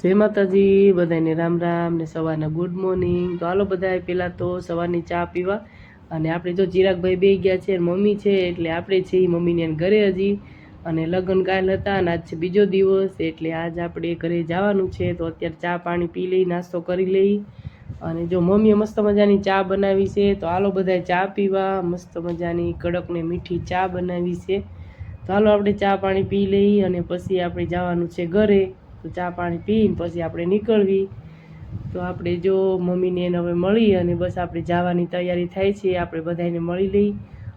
જય માતાજી બધાને રામ રામ ને સવારના ગુડ મોર્નિંગ તો હાલો બધા પહેલાં તો સવારની ચા પીવા. અને આપણે જો ચિરાગભાઈ બે ગયા છે મમ્મી છે, એટલે આપણે છે મમ્મીને એને ઘરે હજી. અને લગ્ન કાલ હતા અને આજ છે બીજો દિવસ, એટલે આજ આપણે ઘરે જવાનું છે. તો અત્યારે ચા પાણી પી લઈ, નાસ્તો કરી લઈ. અને જો મમ્મીએ મસ્ત મજાની ચા બનાવી છે, તો હાલો બધાય ચા પીવા. મસ્ત મજાની કડક ને મીઠી ચા બનાવી છે. તો હાલો આપણે ચા પાણી પી લઈ અને પછી આપણે જવાનું છે ઘરે. તો ચા પાણી પીને પછી આપણે નીકળવી. તો આપણે જો મમ્મીને એને હવે મળી અને બસ આપણે જવાની તૈયારી થાય છે, આપણે બધાને મળી લઈ.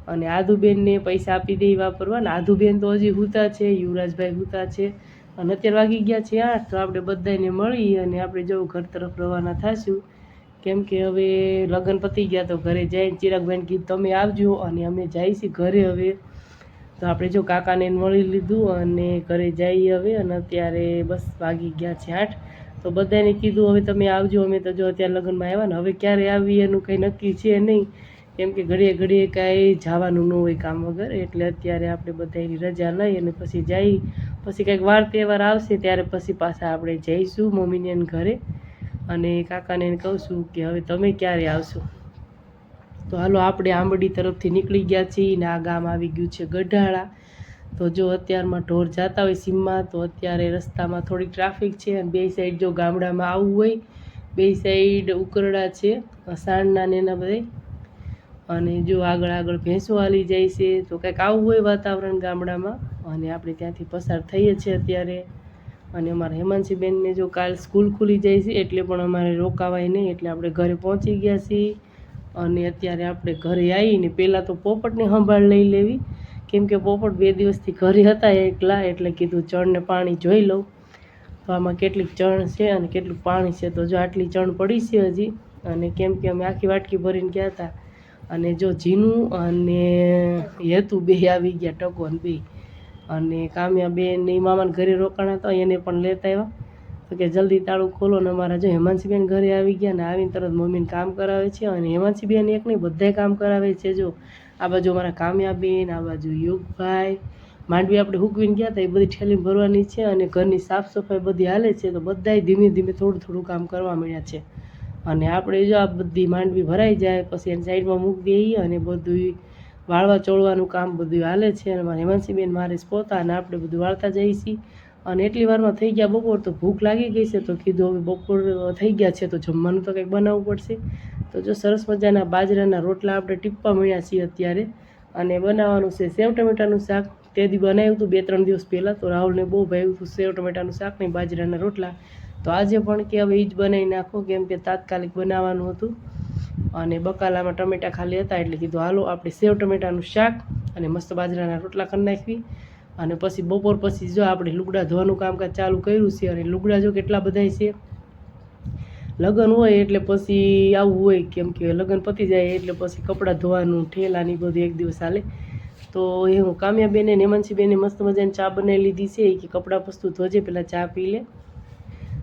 અને આદુબેનને પૈસા આપી દઈ વાપરવા ને આદુબેન તો હજી હુતા છે, યુવરાજભાઈ હુતા છે. અને અત્યારે વાગી ગયા છે આઠ, તો આપણે બધાને મળી અને આપણે જવું ઘર તરફ રવાના થશું. કેમ કે હવે લગ્ન પતી ગયા તો ઘરે જઈને ચિરાગભાઈને કીધું, તમે આવજો અને અમે જઈશું ઘરે હવે. તો આપણે જો કાકાને મળી લીધું અને ઘરે જઈએ હવે અને અત્યારે બસ વાગી ગયા છે આઠ. તો બધાને કીધું, હવે તમે આવજો, અમે તો જો અત્યારે લગ્નમાં આવ્યા ને, હવે ક્યારે આવીએ એનું કંઈ નક્કી છે નહીં. કેમ કે ઘડીએ ઘડીએ કાંઈ જવાનું ન હોય કામ વગર, એટલે અત્યારે આપણે બધાની રજા લઈ અને પછી જઈ. પછી કંઈક વાર તહેવાર આવશે ત્યારે પછી પાછા આપણે જઈશું મમ્મીને ઘરે. અને કાકાને કહું છું કે હવે તમે ક્યારે આવશો? તો હાલો આપણે આંબડી તરફથી નીકળી ગયા છીએ ને આ ગામ આવી ગયું છે ગઢાળા. તો જો અત્યારમાં ઢોર જતા હોય સીમમાં, તો અત્યારે રસ્તામાં થોડી ટ્રાફિક છે અને બે સાઈડ જો ગામડામાં આવવું હોય, બે સાઈડ ઉકરડા છે સાંજના ને એના બધે અને જો આગળ આગળ ભેંસો હાલી જાય છે, તો કંઈક આવું હોય વાતાવરણ ગામડામાં. અને આપણે ત્યાંથી પસાર થઈએ છીએ અત્યારે. અને અમારા હેમાંશીબેનને જો કાલ સ્કૂલ ખુલી જાય છે, એટલે પણ અમારે રોકાવાય નહીં, એટલે આપણે ઘરે પહોંચી ગયા છીએ. અને અત્યારે આપણે ઘરે આવીને પહેલાં તો પોપટની સંભાળ લઈ લેવી. કેમ કે પોપટ બે દિવસથી ઘરે હતા એકલા, એટલે કીધું ચણને પાણી જોઈ લઉં. તો આમાં કેટલીક ચણ છે અને કેટલું પાણી છે તો જો આટલી ચણ પડી છે હજી. અને કેમ કે અમે આખી વાટકી ભરીને ગયા હતા. અને જો જીનું અને હેતુ બે આવી ગયા ટકો અને બે. અને કામ્યા બેન મામાને મામાના ઘરે રોકાણા હતા, એને પણ લેતા આવ્યા. તો કે જલ્દી તાળું ખોલો ને અમારા જો હેમાંશીબેન ઘરે આવી ગયા ને આવીને તરત મમ્મીને કામ કરાવે છે અને હેમાંશીબેન એક નહીં બધાય કામ કરાવે છે જો. આ બાજુ અમારા કામ્યાબેન, આ બાજુ યુગભાઈ, માંડવી આપણે હુકવીને ગયા હતા એ બધી ઠેલી ભરવાની છે અને ઘરની સાફ સફાઈ બધી હાલે છે તો બધાય ધીમે ધીમે થોડું થોડું કામ કરવા મળ્યા છે. અને આપણે જો આ બધી માંડવી ભરાઈ જાય, પછી એની સાઈડમાં મૂકી દઈએ અને બધું વાળવા ચોળવાનું કામ બધું હાલે છે અને મારા હેમાંશીબેન મારે પોતા અને આપણે બધું વાળતા જઈએ છીએ અને એટલી વારમાં થઈ ગયા બપોર તો ભૂખ લાગી ગઈ છે તો કીધું હવે બપોર થઈ ગયા છે તો જમવાનું તો કંઈક બનાવવું પડશે. તો જો સરસ મજાના બાજરાના રોટલા આપણે ટીપ્પા મળ્યા છીએ અત્યારે અને બનાવવાનું છે સેવ ટમેટાનું શાક. તે દી બનાવ્યું હતું બે ત્રણ દિવસ પહેલાં તો રાહુલને બહુ ભાવ્યું હતું સેવ ટમેટાનું શાક ને બાજરાના રોટલા. તો આજે પણ કે હવે એ જ બનાવી નાખો કેમ કે તાત્કાલિક બનાવવાનું હતું. અને બકાલામાં ટમેટા ખાલી હતા એટલે કીધું, હાલો, આપણે સેવ ટમેટાનું શાક અને મસ્ત બાજરાના રોટલા કરી નાખવી. અને પછી બપોર પછી જો આપણે લુગડા ધોવાનું કામકાજ ચાલુ કર્યું છે અને લુગડા જો કેટલા બધાય છે? લગ્ન હોય એટલે પછી આવું હોય, કેમ કે લગ્ન પતી જાય એટલે પછી કપડાં ધોવાનું ઠેલાની બધું એક દિવસ હાલે. તો એ હું કામ્યાબેને ને બેને મસ્ત મજાની ચા બનાવી લીધી છે કે કપડાં પસ્તું ધોજે પહેલાં ચા પી લે.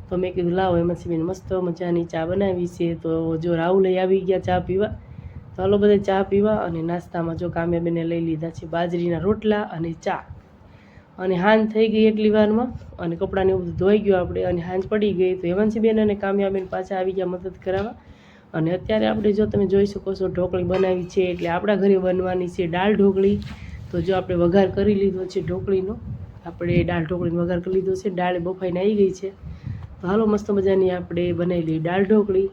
તો મેં કીધું, લાવો હેમાંશીબેન મસ્ત મજાની ચા બનાવી છે. તો જો રાહુલ આવી ગયા ચા પીવા. તો હાલો બધા ચા પીવા અને નાસ્તામાં જો કામ્યાબેને લઈ લીધા છે બાજરીના રોટલા અને ચા. અને હાંજ થઈ ગઈ એટલી વારમાં અને કપડાને એવું બધું ધોઈ ગયું આપણે અને હાંજ પડી ગઈ તો હેમાંશીબેન અને કામ્યાબેન પાછા આવી ગયા મદદ કરાવવા. અને અત્યારે આપણે જો તમે જોઈ શકો છો ઢોકળી બનાવી છે એટલે આપણા ઘરે બનવાની છે દાળ ઢોકળી. તો જો આપણે વઘાર કરી લીધો છે ઢોકળીનો, આપણે દાળ ઢોકળીનો વઘાર કરી લીધો છે. દાળ બફાઈને આવી ગઈ છે. તો હાલો મસ્ત મજાની આપણે બનાવી લઈએ દાળ ઢોકળી.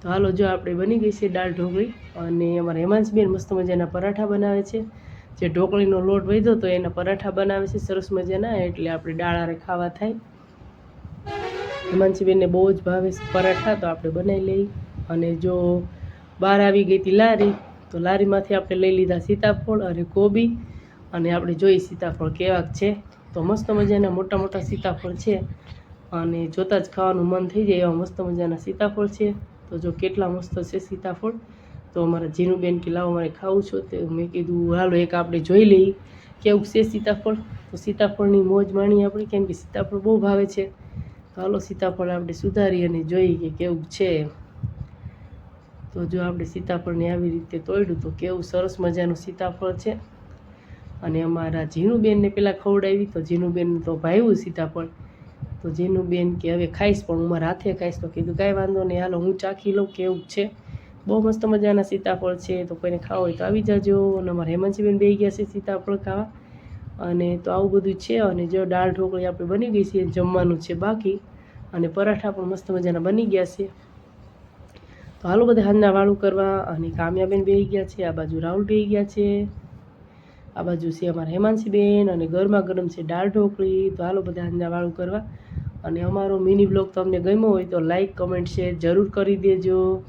તો હાલો જો આપણે બની ગઈ છે દાળ ઢોકળી અને અમારા હેમાંશબેન મસ્ત મજાના પરાઠા બનાવે છે. જે ઢોકળીનો લોટ વધ્યો તો એના પરાઠા બનાવે છે સરસ મજાના, એટલે આપણે ડાળારે ખાવા થાય. હિમાંશીબેનને બહુ જ ભાવે પરાઠા, તો આપણે બનાવી લઈ અને જો બહાર આવી ગઈ હતી લારી, તો લારીમાંથી આપણે લઈ લીધા સીતાફળ અને કોબી. અને આપણે જોઈ સીતાફળ કેવાક છે. તો મસ્ત મજાના મોટા મોટા સીતાફળ છે. અને જોતાં જ ખાવાનું મન થઈ જાય એવા મસ્ત મજાના સીતાફળ છે. તો જો કેટલા મસ્ત છે સીતાફળ. તો અમારા જીનુબેન કે, લાવો, મારે ખાવું છું. તો મેં કીધું, હાલો, એક આપણે જોઈ લઈએ કેવું છે સીતાફળ. તો સીતાફળની મોજ માણી આપણે, કેમ કે સીતાફળ બહુ ભાવે છે. તો હાલો, સીતાફળ આપણે સુધારી અને જોઈએ કે કેવું છે. તો જો આપણે સીતાફળને આવી રીતે તોડ્યું, તો કેવું સરસ મજાનું સીતાફળ છે. અને અમારા જીનુબેનને પહેલાં ખવડાવી, તો જીનુબેન તો ભાવ્યું સીતાફળ. તો જીનુબેન બેન કે, હવે ખાઈશ, પણ હું મારા હાથે ખાઈશ. તો કીધું, કાંઈ વાંધો નહીં, હાલો, હું ચાખી લઉં, કેવું છે? બહુ મસ્ત મજાના સીતાફળ છે, તો કોઈને ખાવા હોય તો આવી જાજો. અને અમારા હેમાંશીબેન બે ગયા છે સીતાફળ ખાવા. અને તો આવું બધું છે, અને જો દાળ ઢોકળી આપણે બની ગઈ છે, જમવાનું છે બાકી. અને પરાઠા પણ મસ્ત મજાના બની ગયા છે. તો હાલો બધા હાંજના વાળું કરવા, અને કામ્યાબેન બે ગયા છે, આ બાજુ રાહુલ બે ગયા છે. આ બાજુ છે અમારા હેમાંશીબેન, અને ગરમા ગરમ છે દાળ ઢોકળી. તો હાલો બધા હાંજના વાળું કરવા. અને અમારો મિની બ્લોગ તમને ગમ્યો હોય તો લાઈક, કમેન્ટ, શેર જરૂર કરી દેજો.